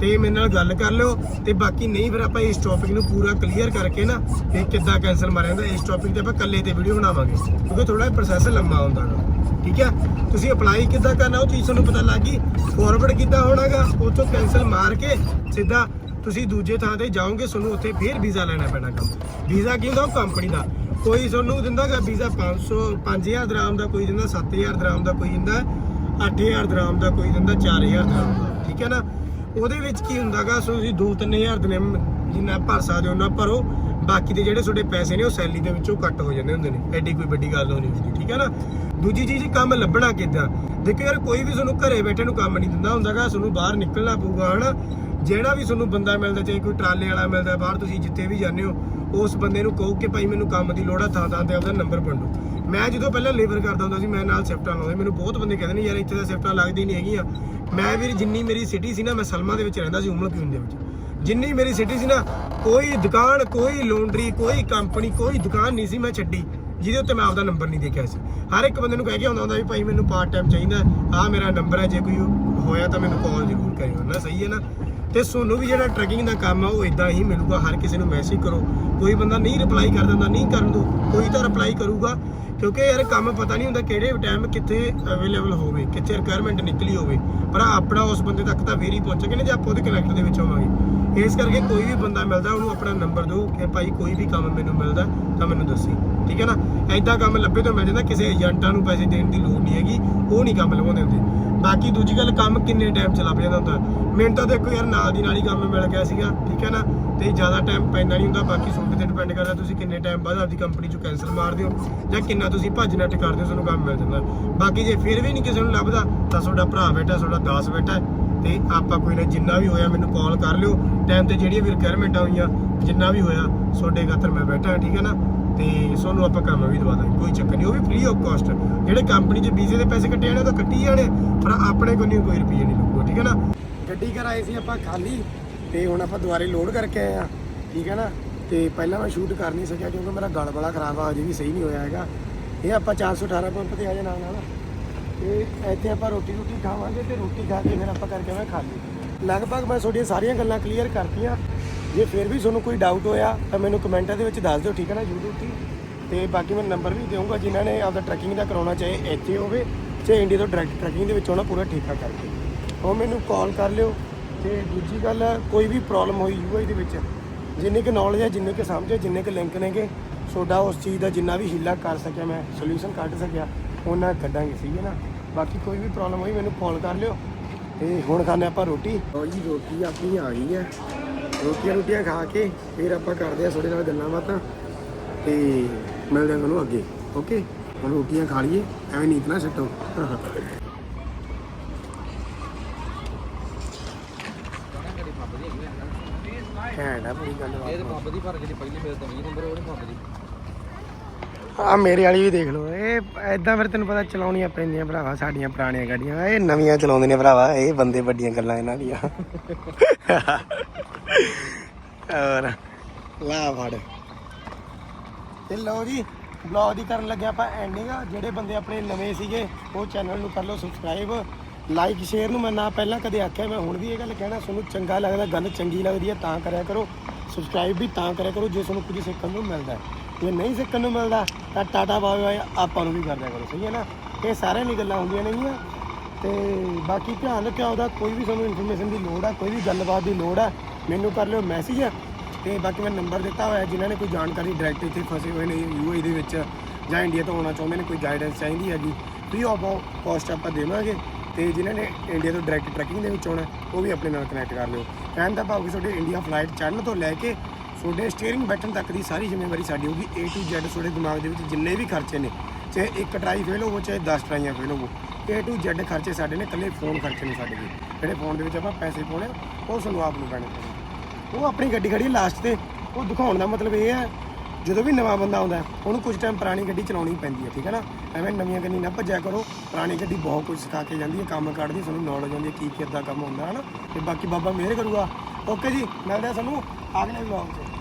ਤੇ ਮੇਰੇ ਨਾਲ ਗੱਲ ਕਰ ਲਿਓ। ਤੇ ਬਾਕੀ ਨਹੀਂ, ਫਿਰ ਆਪਾਂ ਇਸ ਟੌਪਿਕ ਨੂੰ ਪੂਰਾ ਕਲੀਅਰ ਕਰਕੇ ਨਾ ਇਹ ਕਿੱਦਾਂ ਕੈਨਸਲ ਮਾਰਿਆ ਜਾਂਦਾ, ਇਸ ਟੌਪਿਕ ਤੇ ਆਪਾਂ ਇਕੱਲੇ ਤੇ ਵੀਡੀਓ ਬਣਾਵਾਂਗੇ, ਕਿਉਂਕਿ ਥੋੜਾ ਪ੍ਰੋਸੈਸ ਲੰਮਾ ਹੁੰਦਾ ਹੈ ਠੀਕ ਹੈ ਤੁਸੀਂ ਅਪਲਾਈ ਕਿੱਦਾਂ ਕਰਨਾ, ਉਹ ਚੀਜ਼ ਤੁਹਾਨੂੰ ਪਤਾ ਲੱਗ ਗਈ। ਫਾਰਵਰਡ ਕਿੱਦਾਂ ਹੋਣਾਗਾ? ਉੱਥੋਂ ਕੈਨਸਲ ਮਾਰ ਕੇ ਸਿੱਧਾ ਤੁਸੀਂ ਦੂਜੇ ਥਾਂ ਤੇ ਜਾਓਗੇ, ਤੁਹਾਨੂੰ ਉੱਥੇ ਫੇਰ ਵੀਜ਼ਾ ਲੈਣਾ ਪੈਣਾ ਕੰਮ। ਵੀਜ਼ਾ ਕੀ ਹੁੰਦਾ? ਉਹ ਕੰਪਨੀ ਦਾ। ਕੋਈ ਤੁਹਾਨੂੰ ਦਿੰਦਾਗਾ ਵੀਜ਼ਾ 500 5000 ਦਰਾਮ ਦਾ ਕੋਈ ਦਿੰਦਾ 7000 ਦਰਾਮ ਦਾ ਕੋਈ ਦਿੰਦਾ 8000 ਦਰਾਮ ਦਾ ਕੋਈ ਦਿੰਦਾ 4000 ਦਰਾਮ ਦਾ, ਠੀਕ ਹੈ ਨਾ? ਉਹਦੇ ਵਿੱਚ ਕੀ ਹੁੰਦਾਗਾ ਸੋ ਤੁਸੀਂ 2-3000 ਦਿਨੇ ਜਿੰਨਾ ਭਰ ਸਕਦੇ ਹੋ, ਉਹਨਾਂ ਭਰੋ। ਬਾਕੀ ਦੇ ਜਿਹੜੇ ਤੁਹਾਡੇ ਪੈਸੇ ਨੇ ਉਹ ਸੈਲਰੀ ਦੇ ਵਿੱਚੋਂ ਕੱਟ ਹੋ ਜਾਂਦੇ ਹੁੰਦੇ ਨੇ। ਐਡੀ ਕੋਈ ਵੱਡੀ ਗੱਲ ਨਹੀਂ ਹੁੰਦੀ, ਠੀਕ ਹੈ ਨਾ? ਦੂਜੀ ਚੀਜ਼, ਕੰਮ ਲੱਭਣਾ ਕਿੱਦਾਂ? ਦੇਖੋ ਯਾਰ, ਕੋਈ ਵੀ ਤੁਹਾਨੂੰ ਘਰੇ ਬੈਠੇ ਨੂੰ ਕੰਮ ਨਹੀਂ ਦਿੰਦਾ ਹੁੰਦਾਗਾ, ਤੁਹਾਨੂੰ ਬਾਹਰ ਨਿਕਲਣਾ ਪਊਗਾ, ਹਨਾ? ਜਿਹੜਾ ਵੀ ਤੁਹਾਨੂੰ ਬੰਦਾ ਮਿਲਦਾ, ਚਾਹੇ ਕੋਈ ਟਰਾਲੇ ਵਾਲਾ ਮਿਲਦਾ, ਬਾਹਰ ਤੁਸੀਂ ਜਿੱਥੇ ਵੀ ਜਾਂਦੇ ਹੋ, ਉਸ ਬੰਦੇ ਨੂੰ ਕਹੋ ਕਿ ਭਾਈ ਮੈਨੂੰ ਕੰਮ ਦੀ ਲੋੜ ਆ ਥਾਂ ਥਾਂ ਤੇ ਆਪਦਾ ਨੰਬਰ ਵੰਡੋ ਮੈਂ ਜਦੋਂ ਪਹਿਲਾਂ ਲੇਬਰ ਕਰਦਾ ਹੁੰਦਾ ਸੀ, ਮੈਂ ਨਾਲ ਸ਼ਿਫਟਾਂ ਲਾਉਂਦੇ ਮੈਨੂੰ ਬਹੁਤ ਬੰਦੇ ਕਹਿੰਦੇ ਨੇ, ਯਾਰ, ਇੱਥੇ ਤਾਂ ਸ਼ਿਫਟਾਂ ਲੱਗਦੀ ਨਹੀਂ ਹੈਗੀਆਂ। ਮੈਂ ਵੀ ਜਿੰਨੀ ਮੇਰੀ ਸਿਟੀ ਸੀ ਨਾ, ਮੈਂ ਸਲਮਾ ਦੇ ਵਿੱਚ ਰਹਿੰਦਾ ਸੀ, ਉਮਰ ਕਿਉਂ ਦੇ ਵਿੱਚ? ਜਿੰਨੀ ਮੇਰੀ ਸਿਟੀ ਸੀ ਨਾ, ਕੋਈ ਦੁਕਾਨ, ਕੋਈ ਲੋਂਡਰੀ ਕੋਈ ਕੰਪਨੀ ਕੋਈ ਦੁਕਾਨ ਨਹੀਂ ਸੀ ਮੈਂ ਛੱਡੀ, ਜਿਹਦੇ ਉੱਤੇ ਮੈਂ ਆਪਦਾ ਨੰਬਰ ਨਹੀਂ ਦੇਖਿਆ ਸੀ। ਹਰ ਇੱਕ ਬੰਦੇ ਨੂੰ ਕਹਿ ਕੇ ਆਉਂਦਾ ਹੁੰਦਾ ਵੀ ਭਾਈ ਮੈਨੂੰ ਪਾਰਟ ਟਾਈਮ ਚਾਹੀਦਾ ਆਹ ਮੇਰਾ ਨੰਬਰ ਹੈ, ਜੇ ਕੋਈ ਹੋਇਆ ਤਾਂ ਮੈਨੂੰ ਕਾਲ ਜ਼ਰੂਰ ਕਰਿਓ। ਨਾ ਸਹੀ ਹੈ ਨਾ? ਤੇ ਸੋਨੂੰ ਵੀ ਜਿਹੜਾ ਟਰੈਕਿੰਗ ਦਾ ਕੰਮ ਆ, ਉਹ ਇਦਾਂ ਹੀ ਮਿਲੂਗਾ, ਹਰ ਕਿਸੇ ਨੂੰ ਮੈਸੇਜ ਕਰੋ। ਕੋਈ ਬੰਦਾ ਨਹੀਂ ਰਿਪਲਾਈ ਕਰ ਦਿੰਦਾ, ਨਹੀਂ ਕਰਨ ਦੋ, ਕੋਈ ਤਾਂ ਰਿਪਲਾਈ ਕਰੂਗਾ, ਕਿਉਂਕਿ ਯਾਰ ਕੰਮ ਪਤਾ ਨਹੀਂ ਹੁੰਦਾ ਕਿਹੜੇ ਟਾਈਮ ਕਿੱਥੇ ਅਵੇਲੇਬਲ ਹੋਵੇ, ਕਿੱਥੇ ਰਿਕੁਆਇਰਮੈਂਟ ਨਿਕਲੀ ਹੋਵੇ। ਪਰ ਆਪਣਾ ਉਸ ਬੰਦੇ ਤੱਕ ਤਾਂ ਫੇਰ ਹੀ ਪਹੁੰਚਾਂਗੇ ਨਾ, ਜੇ ਆਪਾਂ ਉਹਦੇ ਕਨੈਕਟ ਦੇ ਵਿੱਚ ਹੋਵਾਂਗੇ। ਇਸ ਕਰਕੇ ਕੋਈ ਵੀ ਬੰਦਾ ਮਿਲਦਾ, ਉਹਨੂੰ ਆਪਣਾ ਨੰਬਰ ਦਿਓ ਕਿ ਭਾਈ ਕੋਈ ਵੀ ਕੰਮ ਮੈਨੂੰ ਮਿਲਦਾ, ਤਾਂ ਮੈਨੂੰ ਦੱਸੀ। ਠੀਕ ਹੈ ਨਾ? ਐਦਾਂ ਕੰਮ ਲੱਭੇ ਤਾਂ ਮਿਲ ਜਾਂਦਾ, ਕਿਸੇ ਏਜੰਟਾਂ ਨੂੰ ਪੈਸੇ ਦੇਣ ਦੀ ਲੋੜ ਨਹੀਂ ਹੈਗੀ, ਉਹ ਨਹੀਂ ਕੰਮ ਲਵਾਉਂਦੇ ਹੁੰਦੇ। ਬਾਕੀ ਦੂਜੀ ਗੱਲ, ਕੰਮ ਕਿੰਨੇ ਟਾਈਮ ਚ ਲੱਭ ਜਾਂਦਾ ਹੁੰਦਾ। ਮੈਨੂੰ ਤਾਂ ਦੇਖੋ ਯਾਰ, ਨਾਲ ਦੀ ਨਾਲ ਹੀ ਕੰਮ ਮਿਲ ਗਿਆ ਸੀਗਾ, ਠੀਕ ਹੈ ਨਾ? ਤੇ ਜ਼ਿਆਦਾ ਟਾਈਮ ਪੈਂਦਾ ਨਹੀਂ ਹੁੰਦਾ, ਬਾਕੀ ਤੁਹਾਡੇ ਤੇ ਡਿਪੈਂਡ ਕਰਦਾ ਤੁਸੀਂ ਕਿੰਨੇ ਟਾਈਮ ਬਾਅਦ ਆਪਦੀ ਕੰਪਨੀ ਚੋਂ ਕੈਨਸਲ ਮਾਰਦੇ ਹੋ, ਜਾਂ ਕਿੰਨਾ ਤੁਸੀਂ ਭੱਜ ਨੱਠ ਕਰਦੇ ਹੋ, ਤੁਹਾਨੂੰ ਕੰਮ ਮਿਲ ਜਾਂਦਾ। ਬਾਕੀ ਜੇ ਫਿਰ ਵੀ ਨਹੀਂ ਕਿਸੇ ਨੂੰ ਲੱਭਦਾ, ਤਾਂ ਤੁਹਾਡਾ ਭਰਾ ਬੈਠਾ, ਤੁਹਾਡਾ ਦਾਸ ਬੈਠਾ ਤੇ ਆਪਾਂ ਕੋਈ ਨਾ ਜਿੰਨਾ ਵੀ ਹੋਇਆ ਮੈਨੂੰ ਕਾਲ ਕਰ ਲਿਓ। ਟਾਈਮ ਤੇ ਜਿਹੜੀਆਂ ਵੀ ਰਿਕੁਆਇਰਮੈਂਟਾਂ ਹੋਈਆਂ, ਜਿੰਨਾ ਵੀ ਹੋਇਆ, ਤੁਹਾਡੇ ਖਾਤਰ ਮੈਂ ਬੈਠਾ, ਠੀਕ ਹੈ ਨਾ? ਤੇ ਤੁਹਾਨੂੰ ਆਪਾਂ ਕੰਮ ਵੀ ਦਵਾ ਦਾਂਗੇ, ਕੋਈ ਚੱਕਰ ਨਹੀਂ, ਉਹ ਵੀ ਫ੍ਰੀ ਆਫ ਕਾਸਟ ਜਿਹੜੇ ਕੰਪਨੀ 'ਚ ਵੀਜ਼ੇ ਦੇ ਪੈਸੇ ਕੱਟੇ ਜਾਣੇ, ਉਹ ਤਾਂ ਕੱਟੀ ਜਾਣੇ, ਪਰ ਆਪਣੇ ਕੋਲ ਨਹੀਂ ਕੋਈ ਰੁਪਈਆ ਨਹੀਂ ਲੱਗੂਗਾ, ਠੀਕ ਹੈ ਨਾ? ਗੱਡੀ ਕਰਾਈ ਸੀ ਆਪਾਂ ਖਾਲੀ, ਤੇ ਹੁਣ ਆਪਾਂ ਦੁਬਾਰੇ ਲੋਡ ਕਰਕੇ ਆਏ ਆ ਠੀਕ ਹੈ ਨਾ? ਤੇ ਪਹਿਲਾਂ ਮੈਂ ਸ਼ੂਟ ਕਰ ਨਹੀਂ ਸਕਿਆ, ਕਿਉਂਕਿ ਮੇਰਾ ਗਲ ਬੜਾ ਖਰਾਬ ਆ ਅਜੇ ਵੀ ਸਹੀ ਨਹੀਂ ਹੋਇਆ ਹੈਗਾ। ਇਹ ਆਪਾਂ 418 ਪੰਪ ਤੇ ਆ ਜਾਣਾ ਨਾਲ ਤੇ ਇੱਥੇ ਆਪਾਂ ਰੋਟੀ ਰੋਟੀ ਖਾਵਾਂਗੇ ਤੇ ਰੋਟੀ ਖਾ ਕੇ ਫਿਰ ਆਪਾਂ ਕਰਕੇ ਮੈਂ ਖਾ ਖਾਲੀ ਲਗਭਗ ਮੈਂ ਤੁਹਾਡੀਆਂ ਸਾਰੀਆਂ ਗੱਲਾਂ ਕਲੀਅਰ ਕਰਤੀਆਂ। ਜੇ ਫਿਰ ਵੀ ਤੁਹਾਨੂੰ ਕੋਈ ਡਾਊਟ ਹੋਇਆ ਤਾਂ ਮੈਨੂੰ ਕਮੈਂਟਾਂ ਦੇ ਵਿੱਚ ਦੱਸ ਦਿਓ, ਠੀਕ ਹੈ ਨਾ, YouTube ਤੇ। ਤੇ ਬਾਕੀ ਮੈਂ ਨੰਬਰ ਵੀ ਦੇਵਾਂਗਾ ਜਿਨ੍ਹਾਂ ਨੇ ਆਪਦਾ ਟਰੈਕਿੰਗ ਦਾ ਕਰਾਉਣਾ ਚਾਹੇ ਇੱਥੇ ਹੋਵੇ ਚਾਹੇ ਇੰਡੀਆ ਤੋਂ ਡਾਇਰੈਕਟ ਟਰੈਕਿੰਗ ਦੇ ਵਿੱਚ ਆਉਣਾ ਪੂਰਾ ਠੀਕਾ ਕਰਕੇ। ਉਹ ਮੈਨੂੰ ਕਾਲ ਕਰ ਲਿਓ। ਤੇ ਦੂਜੀ ਗੱਲ, ਕੋਈ ਵੀ ਪ੍ਰੋਬਲਮ ਹੋਈ ਯੂਆਈ ਦੇ ਵਿੱਚ, ਜਿੰਨੀ ਕੁ ਨੌਲੇਜ ਹੈ, ਜਿੰਨੇ ਕੁ ਸਮਝ ਹੈ, ਜਿੰਨੇ ਕੁ ਲਿੰਕ ਨੇਗੇ, ਤੁਹਾਡਾ ਉਸ ਚੀਜ਼ ਦਾ ਜਿੰਨਾ ਵੀ ਹਿੱਲਾ ਕਰ ਸਕਿਆ ਮੈਂ ਸੋਲੂਸ਼ਨ ਕੱਢ ਸਕਿਆ, ਉਹਨਾਂ ਕੱਢਾਂਗੇ ਸਹੀ ਹੈ ਨਾ। ਬਾਕੀ ਕੋਈ ਵੀ ਪ੍ਰੋਬਲਮ ਹੋਈ ਮੈਨੂੰ ਕਾਲ ਕਰ ਲਿਓ। ਤੇ ਹੁਣ ਖਾਣੇ ਆਪਾਂ ਰੋਟੀ। ਉਹ ਜੀ ਰੋਟੀ ਆਪਣੀ ਆ ਗਈ ਹੈ ਰੋਟੀਆਂ ਰੋਟੀਆਂ ਖਾ ਕੇ ਫਿਰ ਆਪਾਂ ਕਰਦੇ ਆ ਤੁਹਾਡੇ ਨਾਲ ਗੱਲਾਂ ਬਾਤਾਂ। ਤੇ ਮਿਲਦੇ ਆ ਤੁਹਾਨੂੰ ਅੱਗੇ ਓਕੇ ਹੁਣ ਰੋਟੀਆਂ ਖਾ ਲਈਏ ਐਵੇਂ ਨੀਂਦ ਨਾ ਛੱਡੋ। ਘੈਂਟ ਆ ਬੜੀ ਇਹ ਗੱਲਬਾਤ ਤੇ ਪੰਪ ਦੀ ਪਰ ਜਿਹੜੀ ਪਹਿਲੀ ਮੇਰੇ ਤੇ 20 ਨੰਬਰ ਉਹਦੇ ਪੰਪ ਦੀ ਆ ਮੇਰੇ ਵਾਲੀ ਵੀ ਦੇਖ ਲਓ, ਇਹ ਐਦਾਂ ਫਿਰ ਤੈਨੂੰ ਪਤਾ ਚਲਾਉਣੀਆਂ ਪੈਂਦੀਆਂ ਭਰਾਵਾ, ਸਾਡੀਆਂ ਪੁਰਾਣੀਆਂ ਗੱਡੀਆਂ। ਇਹ ਨਵੀਆਂ ਚਲਾਉਂਦੇ ਨੇ ਭਰਾਵਾ, ਇਹ ਬੰਦੇ ਵੱਡੀਆਂ ਗੱਲਾਂ ਇਹਨਾਂ ਦੀਆਂ। ਔਰ ਲਾ ਫੜ। ਤੇ ਲਓ ਜੀ ਬਲੌਗ ਦੀ ਕਰਨ ਲੱਗਿਆ ਆਪਾਂ ਐਂਡਿੰਗ ਜਿਹੜੇ ਬੰਦੇ ਆਪਣੇ ਨਵੇਂ ਸੀਗੇ, ਉਹ ਚੈਨਲ ਨੂੰ ਕਰ ਲਓ ਸਬਸਕ੍ਰਾਈਬ ਲਾਈਕ ਸ਼ੇਅਰ ਨੂੰ ਮੈਂ ਨਾ ਪਹਿਲਾਂ ਕਦੇ ਆਖਿਆ, ਮੈਂ ਹੁਣ ਵੀ ਇਹ ਗੱਲ ਕਹਿਣਾ, ਤੁਹਾਨੂੰ ਚੰਗਾ ਲੱਗਦਾ, ਗੱਲ ਚੰਗੀ ਲੱਗਦੀ ਹੈ, ਤਾਂ ਕਰਿਆ ਕਰੋ। ਸਬਸਕ੍ਰਾਈਬ ਵੀ ਤਾਂ ਕਰਿਆ ਕਰੋ, ਜੇ ਤੁਹਾਨੂੰ ਕੁਝ ਸਿੱਖਣ ਨੂੰ ਮਿਲਦਾ ਹੈ। ਜੇ ਨਹੀਂ ਸਿੱਖਣ ਨੂੰ ਮਿਲਦਾ ਤਾਂ ਟਾਟਾ ਬਾਏ ਬਾਏ ਆਪਾਂ ਨੂੰ ਵੀ ਕਰ ਦਿਆ ਕਰੋ, ਸਹੀ ਹੈ ਨਾ? ਇਹ ਸਾਰਿਆਂ ਲਈ ਗੱਲਾਂ ਹੁੰਦੀਆਂ ਨੇਗੀਆਂ। ਤੇ ਬਾਕੀ ਧਿਆਨ ਰੱਖਿਆ ਉਹਦਾ, ਕੋਈ ਵੀ ਤੁਹਾਨੂੰ ਇਨਫੋਰਮੇਸ਼ਨ ਦੀ ਲੋੜ ਆ, ਕੋਈ ਵੀ ਗੱਲਬਾਤ ਦੀ ਲੋੜ ਆ, ਮੈਨੂੰ ਕਰ ਲਿਓ ਮੈਸੇਜ ਤੇ ਬਾਕੀ ਮੈਂ ਨੰਬਰ ਦਿੱਤਾ ਹੋਇਆ, ਜਿਨ੍ਹਾਂ ਨੇ ਕੋਈ ਜਾਣਕਾਰੀ ਡਾਇਰੈਕਟ ਇੱਥੇ ਫਸੇ ਹੋਏ ਨੇ ਯੂਏਈ ਦੇ ਵਿੱਚ ਜਾਂ ਇੰਡੀਆ ਤੋਂ ਆਉਣਾ ਚਾਹੁੰਦੇ ਨੇ, ਕੋਈ ਗਾਈਡੈਂਸ ਚਾਹੀਦੀ ਹੈਗੀ ਫ੍ਰੀ ਆਫ ਕਾਸਟ ਆਪਾਂ ਦੇਵਾਂਗੇ। ਤੇ ਜਿਨ੍ਹਾਂ ਨੇ ਇੰਡੀਆ ਤੋਂ ਡਾਇਰੈਕਟ ਟਰੈਕਿੰਗ ਦੇ ਵਿੱਚ ਆਉਣਾ, ਉਹ ਵੀ ਆਪਣੇ ਨਾਲ ਕਨੈਕਟ ਕਰ ਲਿਓ। ਕਹਿਣ ਦਾ ਭਾਵ ਕਿ ਤੁਹਾਡੇ ਇੰਡੀਆ ਫਲਾਈਟ ਚੜ੍ਹਨ ਤੋਂ ਲੈ ਕੇ ਤੁਹਾਡੇ ਸਟੀਅਰਿੰਗ ਬਟਨ ਤੱਕ ਦੀ ਸਾਰੀ ਜ਼ਿੰਮੇਵਾਰੀ ਸਾਡੀ ਹੋਊਗੀ। A to Z ਤੁਹਾਡੇ ਦਿਮਾਗ ਦੇ ਵਿੱਚ ਜਿੰਨੇ ਵੀ ਖਰਚੇ ਨੇ, ਚਾਹੇ ਇੱਕ ਟਰਾਈ ਫੇਲ ਹੋਵੋ, ਚਾਹੇ 10 ਟਰਾਈਆਂ ਫੇਲ ਹੋਵੋ, A to Z ਖਰਚੇ ਸਾਡੇ ਨੇ, ਇਕੱਲੇ ਫੋਨ ਖਰਚੇ ਨੇ ਸਾਡੇ ਦੇ। ਜਿਹੜੇ ਫੋਨ ਦੇ ਵਿੱਚ ਆਪਾਂ ਪੈਸੇ ਪਾਉਣੇ ਉਹ ਸਾਨੂੰ ਆਪ ਨੂੰ ਪੈਣੇ ਪੈਣੇ ਉਹ ਆਪਣੀ ਗੱਡੀ ਖੜੀ ਲਾਸਟ ਤੇ, ਉਹ ਦਿਖਾਉਣ ਦਾ ਮਤਲਬ ਇਹ ਹੈ, ਜਦੋਂ ਵੀ ਨਵਾਂ ਬੰਦਾ ਆਉਂਦਾ ਉਹਨੂੰ ਕੁਝ ਟਾਈਮ ਪੁਰਾਣੀ ਗੱਡੀ ਚਲਾਉਣੀ ਪੈਂਦੀ ਹੈ, ਠੀਕ ਹੈ ਨਾ? ਐਵੇਂ ਨਵੀਆਂ ਗੱਡੀ ਨਾ ਭੱਜਿਆ ਕਰੋ, ਪੁਰਾਣੀ ਗੱਡੀ ਬਹੁਤ ਕੁਝ ਸਿਖਾ ਕੇ ਜਾਂਦੀ ਹੈ, ਕੰਮ ਕੱਢਦੀ ਤੁਹਾਨੂੰ ਨੌਲੇਜ ਆਉਂਦੀ ਹੈ ਕੀ ਕਿੱਦਾਂ ਕੰਮ ਹੁੰਦਾ ਹੈ ਨਾ ਤੇ ਬਾਕੀ ਬਾਬਾ ਮਿਹਰ ਕਰੂਗਾ। ਓਕੇ ਜੀ, ਮਿਲਦੇ ਆ ਸਾਨੂੰ ਅਗਲੇ ਵਲੌਗ 'ਚ।